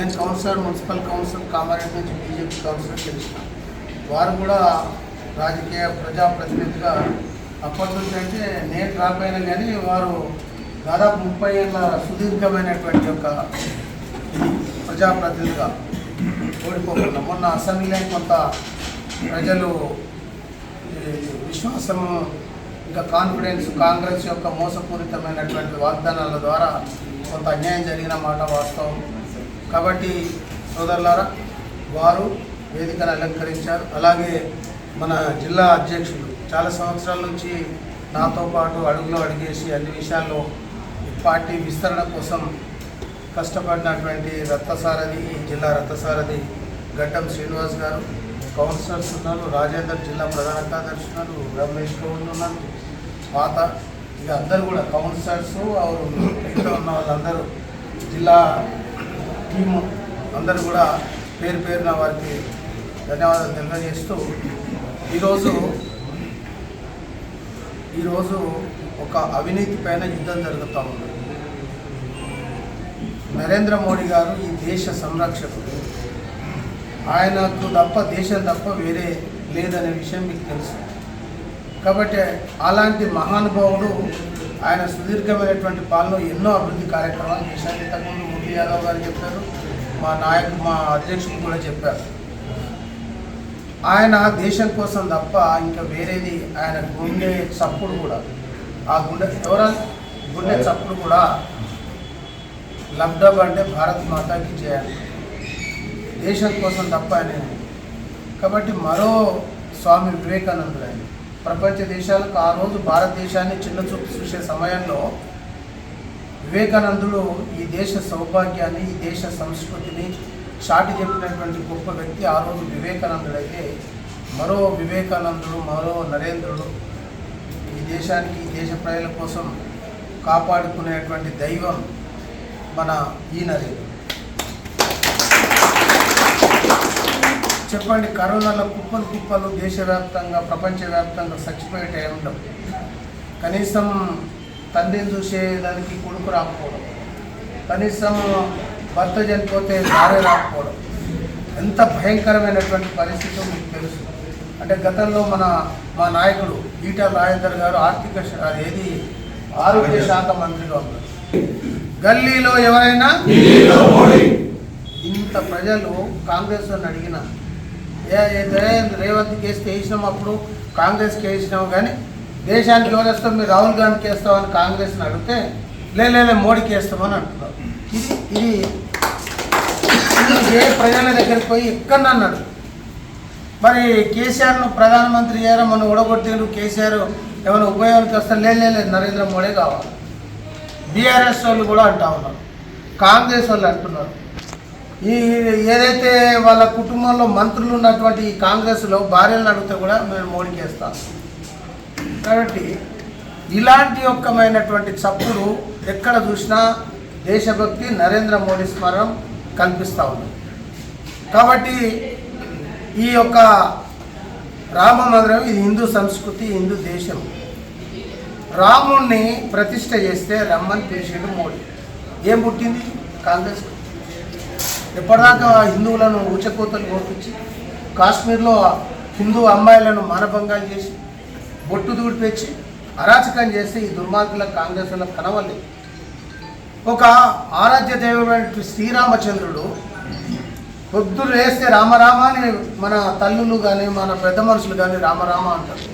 నేను councillor municipal council Kamareddy నుంచి BJP councillor గెలిచిన. వారు కూడా రాజకీయ ప్రజాప్రతినిధిగా అప్పటి నుంచి అంటే నేను డ్రాప్ అయినా కానీ వారు దాదాపు ముప్పై ఏళ్ళ సుదీర్ఘమైనటువంటి ఒక ప్రజాప్రతినిధిగా ఓడిపోకుండా మొన్న అసెంబ్లీలో కొంత ప్రజలు విశ్వాసం విశ్వాసము ఇంకా కాన్ఫిడెన్స్ కాంగ్రెస్ యొక్క మోసపూరితమైనటువంటి వాగ్దానాల ద్వారా కొంత అన్యాయం జరిగిన మాట వాస్తవం. కాబట్టి సోదరులారా వారు వేదికను అలంకరించారు. అలాగే మన జిల్లా అధ్యక్షులు చాలా సంవత్సరాల నుంచి నాతో పాటు అడుగులో అడిగేసి అన్ని విషయాల్లో పార్టీ విస్తరణ కోసం కష్టపడినటువంటి రత్నసారథి జిల్లా రత్నసారథి గడ్డం శ్రీనివాస్ గారు కౌన్సిలర్స్ ఉన్నారు రాజేందర్ జిల్లా ప్రధాన కార్యదర్శి ఉన్నారు రమేష్ గౌడ్ ఉన్నారు పాత ఇక అందరు కూడా కౌన్సిలర్స్ ఆరు మిగతా ఉన్న వాళ్ళందరూ జిల్లా టీము అందరూ కూడా పేరు పేరున వారికి ధన్యవాదాలు తెలియజేస్తూ ఈరోజు ఈరోజు ఒక అవినీతి పైన యుద్ధం జరుగుతూ ఉంది. నరేంద్ర మోడీ గారు ఈ దేశ సంరక్షకుడు. ఆయనకు తప్ప దేశం తప్ప వేరే లేదనే విషయం మీకు తెలుసు. కాబట్టి అలాంటి మహానుభావుడు ఆయన సుదీర్ఘమైనటువంటి పాలన ఎన్నో అభివృద్ధి కార్యక్రమాలు చేశారు. ఇంతకుముందు మురళీ యాదవ్ గారు చెప్పారు మా నాయకు మా అధ్యక్షుడు కూడా చెప్పారు. ఆయన దేశం కోసం తప్ప ఇంకా వేరేది ఆయన గుండె చప్పుడు కూడా ఆ గుండె ఎవరా గుండె చప్పుడు కూడా లబ్డబ్ అంటే భారత్ మాతాకి చేయాలి దేశం కోసం తప్ప ఆయన కాబట్టి మరో స్వామి వివేకానందుడు ఆయన. ప్రపంచ దేశాలకు ఆ రోజు భారతదేశాన్ని చిన్న చూపు చూసే సమయంలో వివేకానందుడు ఈ దేశ సౌభాగ్యాన్ని ఈ దేశ సంస్కృతిని చాటి చెప్పినటువంటి గొప్ప వ్యక్తి ఆ రోజు వివేకానందుడైతే మరో వివేకానందుడు మరో నరేంద్రుడు ఈ దేశానికి ఈ దేశ ప్రజల కోసం కాపాడుకునేటువంటి దైవం మన ఈ నరేంద్రుడు. చెప్పండి కరోనాలో కుప్పలు కుప్పలు దేశవ్యాప్తంగా ప్రపంచవ్యాప్తంగా చచ్చిపోయే టైంలో కనీసం తండ్రిని చూసేదానికి కొడుకు రాకపోవడం కనీసం భర్త చనిపోతే భార్య రాకపోవడం ఎంత భయంకరమైనటువంటి పరిస్థితి మీకు తెలుసు. అంటే గతంలో మన మా నాయకుడు ఈటా రాజేందర్ గారు ఆర్థిక ఏది ఆరోగ్య శాఖ మంత్రిగా ఉన్నారు. గల్లీలో ఎవరైనా? ఇంత ప్రజలు కాంగ్రెస్ అని అడిగిన రేవంత్ కేసు రే- వేసినాం అప్పుడు కాంగ్రెస్కి వేసినాం కానీ దేశానికి ఎవరు వేస్తాం మీరు రాహుల్ గాంధీకి వేస్తామని కాంగ్రెస్ని అడిగితే లే లే, లే, మోడీకి వేస్తామని అంటున్నారు. ఇది ఇది ఏ ప్రజల దగ్గరికి పోయి ఎక్కడ అన్నాడు మరి కేసీఆర్ను ప్రధానమంత్రి చేయాలి మనం ఉడగొట్టిండ్రు కేసీఆర్ ఏమైనా ఉపయోగానికి వస్తే లేదు నరేంద్ర మోడీ కావాలి. బీఆర్ఎస్ వాళ్ళు కూడా అంటా ఉన్నారు. కాంగ్రెస్ వాళ్ళు అంటున్నారు. ఈ ఏదైతే వాళ్ళ కుటుంబంలో మంత్రులు ఉన్నటువంటి ఈ కాంగ్రెస్లో భార్యలను అడిగితే కూడా మేము మోడీకి వేస్తాం కాబట్టి ఇలాంటి యొక్కమైనటువంటి చప్పుడు ఎక్కడ చూసినా దేశభక్తి నరేంద్ర మోడీ స్మరణం కల్పిస్తూ ఉంది. కాబట్టి ఈ యొక్క రామ మందిరం ఇది హిందూ సంస్కృతి హిందూ దేశం. రాముణ్ణి ప్రతిష్ట చేస్తే రమ్మని పిలిచిండు మోడీ. ఏం పుట్టింది? కాంగ్రెస్ ఎప్పటిదాకా హిందువులను ఉచకోతలు కోపించి కాశ్మీర్లో హిందూ అమ్మాయిలను మానభంగం చేసి బొట్టు దూడిపెచ్చి అరాచకం చేస్తే ఈ దుర్మార్గుల కాంగ్రెస్ వాళ్ళకి ఒక ఆరాధ్య దైవమైనటువంటి శ్రీరామచంద్రుడు పొద్దున్న వేస్తే రామరామ అని మన తల్లులు కానీ మన పెద్ద మనుషులు కానీ రామరామ అంటారు.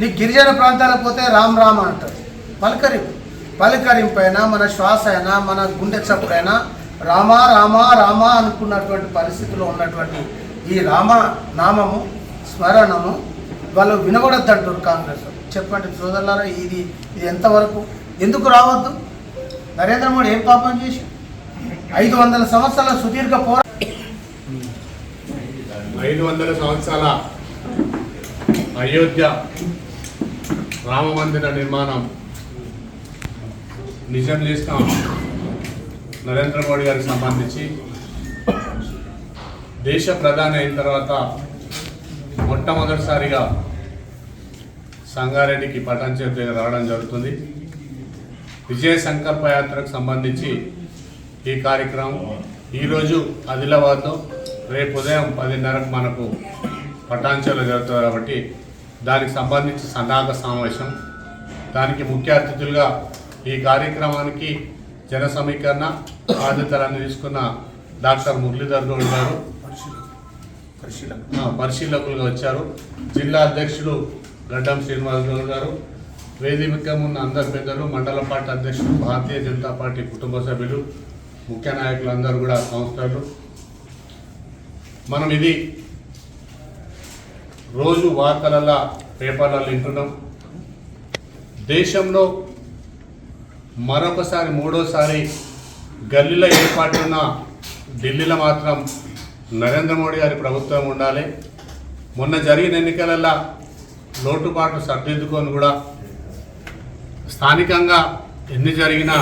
నీ గిరిజన ప్రాంతాలకు పోతే రామ్ రామ అంటారు. పలకరింపు. పలకరింపు అయినా మన శ్వాస అయినా మన గుండె చప్పుడైనా రామ రామ రామ అనుకున్నటువంటి పరిస్థితిలో ఉన్నటువంటి ఈ రామ నామము స్మరణము వాళ్ళు వినకూడద్దు అంటారు కాంగ్రెస్ చెప్పండి సోదరులారా ఇది ఇది ఎంతవరకు? ఎందుకు రావద్దు? నరేంద్ర మోడీ ఏం పాపం చేసి? ఐదు వందల సంవత్సరాల సుదీర్ఘ పోరా ఐదు వందల సంవత్సరాల అయోధ్య రామ మందిర నిర్మాణం నిజం చేస్తాం. నరేంద్ర మోడీ గారికి సంబంధించి దేశ ప్రధాని అయిన తర్వాత మొట్టమొదటిసారిగా సంగారెడ్డికి పటాన్ రావడం జరుగుతుంది. విజయ సంకల్ప యాత్రకు సంబంధించి ఈ కార్యక్రమం ఈరోజు ఆదిలాబాద్లో రేపు ఉదయం పదిన్నరకు మనకు పటాంచలో జరుగుతుంది కాబట్టి దానికి సంబంధించి సన్నాహక సమావేశం. దానికి ముఖ్య అతిథులుగా ఈ కార్యక్రమానికి జన సమీకరణ బాధ్యతలన్నీ తీసుకున్న డాక్టర్ మురళీధర్ గౌడ్ గారు పరిశీలకులుగా వచ్చారు. జిల్లా అధ్యక్షుడు గడ్డం శ్రీనివాస్ గౌడ్ గారు వేదిక ఉన్న అందరి పెద్దలు మండల పార్టీ అధ్యక్షుడు భారతీయ జనతా పార్టీ కుటుంబ సభ్యులు ముఖ్య నాయకులు అందరూ కూడా సంస్థలు. మనం ఇది రోజు వార్తలలో పేపర్లలో వింటున్నాం. దేశంలో మరొకసారి మూడోసారి గల్లీలో ఏర్పాటున్న ఢిల్లీలో మాత్రం నరేంద్ర మోడీ గారి ప్రభుత్వం ఉండాలి. మొన్న జరిగిన ఎన్నికలలో లోటుపాట్లు సర్దిద్దుకొని కూడా స్థానికంగా ఎన్ని జరిగినా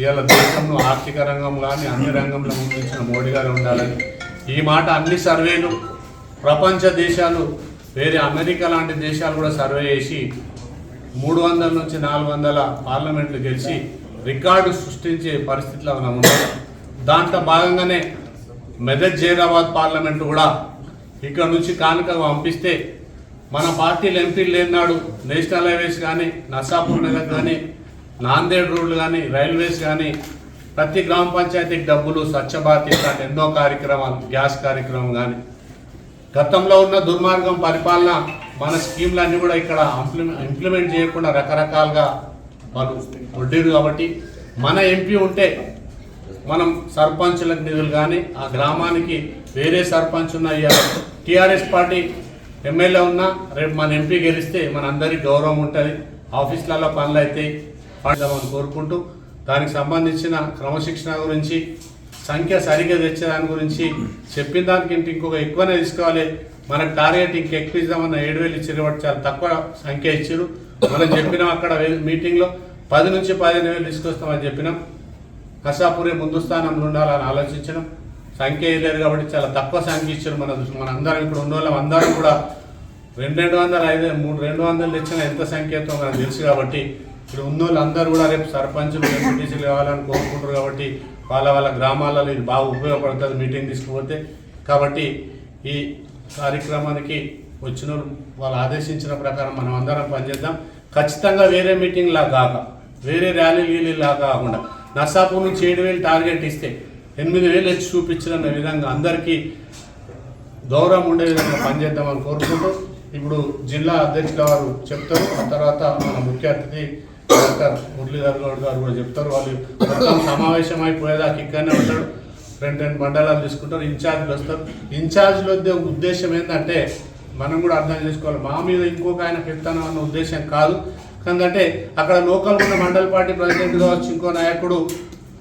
ఇవాళ దేశంలో ఆర్థిక రంగం కానీ అన్ని రంగంలో ముందుంచిన మోడీ గారు ఉండాలని. ఈ మాట అన్ని సర్వేలు ప్రపంచ దేశాలు వేరే అమెరికా లాంటి దేశాలు కూడా సర్వే చేసి మూడు వందల నుంచి నాలుగు వందల పార్లమెంట్లు గెలిచి రికార్డు సృష్టించే పరిస్థితిలో మనం ఉన్నాం. దాంట్లో భాగంగానే మెదక్ జైరాబాద్ పార్లమెంటు కూడా ఇక్కడ నుంచి కానుక పంపిస్తే మన పార్టీలు ఎంపీలు లేనాడు నేషనల్ హైవేస్ కానీ నర్సాపూర్ నగర్ కానీ నాందేడ్ రోడ్లు కానీ రైల్వేస్ కానీ ప్రతి గ్రామ పంచాయతీకి డబ్బులు స్వచ్ఛ భారత్ ఇట్లాంటి ఎన్నో కార్యక్రమాలు గ్యాస్ కార్యక్రమం కానీ గతంలో ఉన్న దుర్మార్గం పరిపాలన మన స్కీమ్లన్నీ కూడా ఇక్కడ ఇంప్లిమెంట్ చేయకుండా రకరకాలుగా వాళ్ళు వడ్డీరు కాబట్టి మన ఎంపీ ఉంటే మనం సర్పంచులకు నిధులు కానీ ఆ గ్రామానికి వేరే సర్పంచ్ ఉన్న టీఆర్ఎస్ పార్టీ ఎమ్మెల్యే ఉన్నా రేపు మన ఎంపీ గెలిస్తే మన అందరికి గౌరవం ఉంటుంది. ఆఫీసులలో పనులు అయితే పండమని కోరుకుంటూ దానికి సంబంధించిన క్రమశిక్షణ గురించి సంఖ్య సరిగ్గా తెచ్చేదాని గురించి చెప్పిన దానికి ఇంకొక ఎక్కువనే తీసుకోవాలి. మనకు టార్గెట్ ఇంక ఎక్కువ ఇద్దామన్న ఏడు వేలు ఇచ్చారు చాలా తక్కువ సంఖ్య ఇచ్చారు మనం చెప్పినాం అక్కడ మీటింగ్లో పది నుంచి పదిహేను వేలు తీసుకొస్తామని చెప్పినాం. కసాపురే ముందు స్థానంలో ఉండాలని ఆలోచించడం సంఖ్య వేయలేరు కాబట్టి చాలా తక్కువ సంఖ్య ఇచ్చారు మన మన అందరం ఇక్కడ ఉన్న వాళ్ళం అందరం కూడా రెండు రెండు వందల ఐదు మూడు రెండు వందలు తెచ్చిన ఎంత సంఖ్యతో మనకు తెలుసు కాబట్టి ఇక్కడ ఉన్న వాళ్ళందరూ కూడా రేపు సర్పంచులు ఎంపీటీసీలు కావాలని కోరుకుంటారు కాబట్టి వాళ్ళ వాళ్ళ గ్రామాలలో ఇది బాగా ఉపయోగపడుతుంది మీటింగ్ తీసుకుపోతే. కాబట్టి ఈ కార్యక్రమానికి వచ్చిన వాళ్ళు ఆదేశించిన ప్రకారం మనం అందరం పనిచేద్దాం. ఖచ్చితంగా వేరే మీటింగ్లా కాక వేరే ర్యాలీ గీలీ కాకుండా నర్సాపూర్ నుంచి ఏడు వేలు టార్గెట్ ఇస్తే ఎనిమిది వేలు వచ్చి చూపించిన విధంగా అందరికీ గౌరవం ఉండే విధంగా పనిచేద్దామని కోరుకుంటూ ఇప్పుడు జిల్లా అధ్యక్షుల వారు చెప్తారు. ఆ తర్వాత మన ముఖ్య అతిథి డాక్టర్ మురళీధర్ గౌడ్ గారు కూడా చెప్తారు. వాళ్ళు మొత్తం సమావేశం అయిపోయేదాకా ఇక్కడనే ఉంటాడు రెండు రెండు మండలాలు తీసుకుంటారు ఇన్ఛార్జ్లు వస్తారు. ఇన్ఛార్జ్లు వద్ద ఉద్దేశం ఏంటంటే మనం కూడా అర్థం చేసుకోవాలి. మా మీద ఇంకొక ఆయన పెడతాను అన్న ఉద్దేశం కాదు. ఎందుకంటే అక్కడ లోకల్ ఉన్న మండల పార్టీ ప్రెసిడెంట్ కావచ్చు ఇంకో నాయకుడు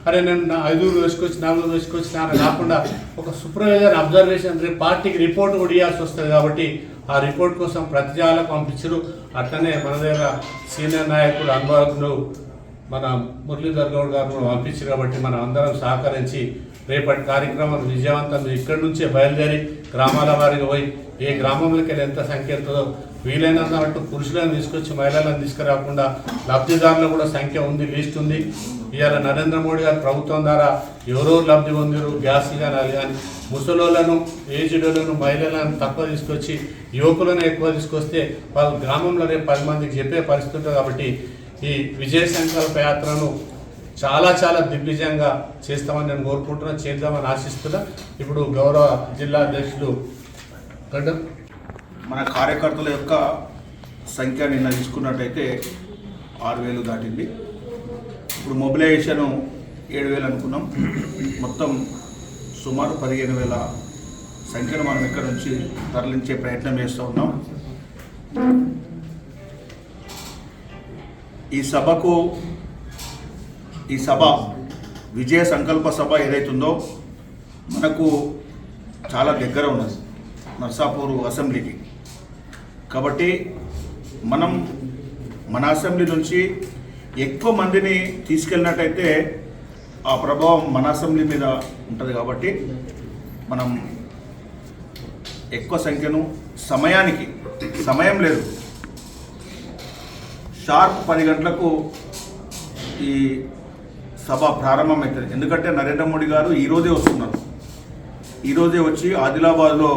అరే నేను నా ఐదుగురు వేసుకొచ్చి నాలుగు వేసుకొచ్చి నాన్న కాకుండా ఒక సూపర్వైజర్ అబ్జర్వేషన్ రేపు పార్టీకి రిపోర్ట్ కూడా ఇవ్వాల్సి వస్తుంది కాబట్టి ఆ రిపోర్ట్ కోసం ప్రతిజాలకు పంపించరు. అట్లనే మన దగ్గర సీనియర్ నాయకులు అనుభవజ్ఞులు మన మురళీధర్ గౌడ్ గారు కూడా పంపించారు కాబట్టి మనం అందరం సహకరించి రేపటి కార్యక్రమం విజయవంతం ఇక్కడి నుంచే బయలుదేరి గ్రామాల వారికి పోయి ఏ గ్రామంలోకి వెళ్ళి ఎంత సంఖ్య ఉంటుందో వీలైనంత మట్టు పురుషులను తీసుకొచ్చి మహిళలను తీసుకురాకుండా లబ్ధిదారులు కూడా సంఖ్య ఉంది లిస్ట్ ఉంది. ఇవాళ నరేంద్ర మోడీ గారి ప్రభుత్వం ద్వారా ఎవరెవరు లబ్ధి పొందిరు గ్యాస్ కానీ అది కానీ. ముసలోళ్ళను ఏజ్డులను మహిళలను తక్కువ తీసుకొచ్చి యువకులను ఎక్కువ తీసుకొస్తే వాళ్ళ గ్రామంలో రేపు పది మందికి చెప్పే పరిస్థితి కాబట్టి ఈ విజయ సంకల్ప యాత్రను చాలా చాలా దిగ్విజయంగా చేస్తామని నేను కోరుకుంటున్నా చేద్దామని ఆశిస్తున్నా. ఇప్పుడు గౌరవ జిల్లా అధ్యక్షులు మన కార్యకర్తల యొక్క సంఖ్య నిన్న తీసుకున్నట్టయితే ఆరు వేలు దాటింది. ఇప్పుడు మొబిలైజేషన్ ఏడు వేలు అనుకున్నాం. మొత్తం సుమారు పదిహేను వేల సంఖ్యను మనం ఇక్కడ నుంచి తరలించే ప్రయత్నం చేస్తూ ఉన్నాం. ఈ సభకు ఈ సభ విజయ సంకల్ప సభ ఏదైతుందో మనకు చాలా దగ్గర ఉన్నది నర్సాపూర్ అసెంబ్లీకి. కాబట్టి మనం మన అసెంబ్లీ నుంచి ఎక్కువ మందిని తీసుకెళ్ళినట్టయితే ఆ ప్రభావం మన అసెంబ్లీ మీద ఉంటుంది కాబట్టి మనం ఎక్కువ సంఖ్యను సమయానికి సమయం లేదు. షార్ప్ పది గంటలకు ఈ సభ ప్రారంభమవుతుంది ఎందుకంటే నరేంద్ర మోడీ గారు ఈరోజే వస్తున్నారు. ఈరోజే వచ్చి ఆదిలాబాద్లో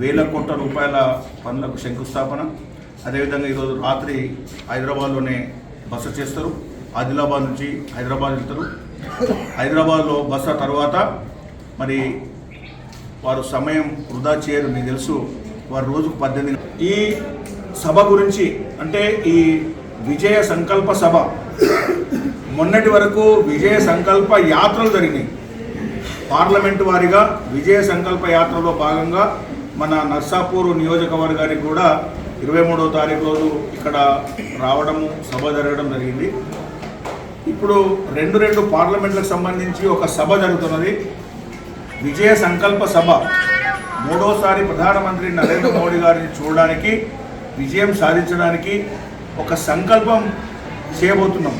వేల కోట్ల రూపాయల పనులకు శంకుస్థాపన. అదేవిధంగా ఈరోజు రాత్రి హైదరాబాద్లోనే బస చేస్తారు. ఆదిలాబాద్ నుంచి హైదరాబాద్ వెళ్తారు. హైదరాబాద్లో బస తర్వాత మరి వారు సమయం వృధా చేయరు మీకు తెలుసు. వారు రోజుకు పద్దెనిమిది ఈ సభ గురించి అంటే ఈ విజయ సంకల్ప సభ మొన్నటి వరకు విజయ సంకల్ప యాత్రలు జరిగినాయి. పార్లమెంటు వారిగా విజయ సంకల్ప యాత్రలో భాగంగా మన నర్సాపూర్ నియోజకవర్గానికి కూడా ఇరవై మూడో తారీఖు రోజు ఇక్కడ రావడము సభ జరగడం జరిగింది. ఇప్పుడు రెండు రెండు పార్లమెంట్లకు సంబంధించి ఒక సభ జరుగుతున్నది. విజయ సంకల్ప సభ. మూడోసారి ప్రధానమంత్రి నరేంద్ర మోడీ గారిని చూడడానికి విజయం సాధించడానికి ఒక సంకల్పం చేయబోతున్నాం.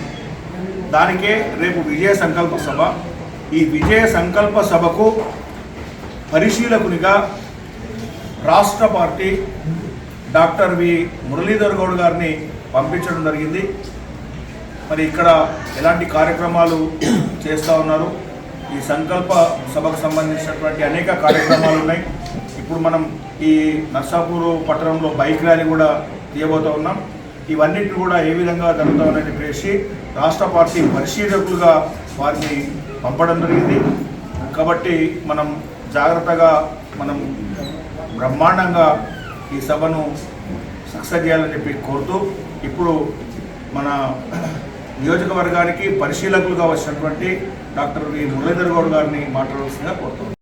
దానికే రేపు విజయ సంకల్ప సభ. ఈ విజయ సంకల్ప సభకు పరిశీలకునిగా రాష్ట్ర party doctor V. Muralidhar Goud గారిని పంపించడం జరిగింది. మరి ఇక్కడ ఎలాంటి కార్యక్రమాలు చేస్తూ ఉన్నారు? ఈ సంకల్ప సభకు సంబంధించినటువంటి అనేక కార్యక్రమాలు ఉన్నాయి. ఇప్పుడు మనం ఈ నర్సాపూర్ పట్టణంలో బైక్ ర్యాలీ కూడా తీయబోతూ ఉన్నాం. ఇవన్నిటిని కూడా ఏ విధంగా జరుగుతామని చెప్పేసి రాష్ట్ర పార్టీ పరిశీలకులుగా వారిని పంపడం జరిగింది. కాబట్టి మనం జాగ్రత్తగా మనం బ్రహ్మాండంగా ఈ సభను సక్సెస్ చేయాలని చెప్పి కోరుతూ ఇప్పుడు మన నియోజకవర్గానికి పరిశీలకులుగా వచ్చినటువంటి డాక్టర్ వి మురళీధర్ గౌడ్ గారిని మాట్లాడవలసిందిగా కోరుతున్నాం.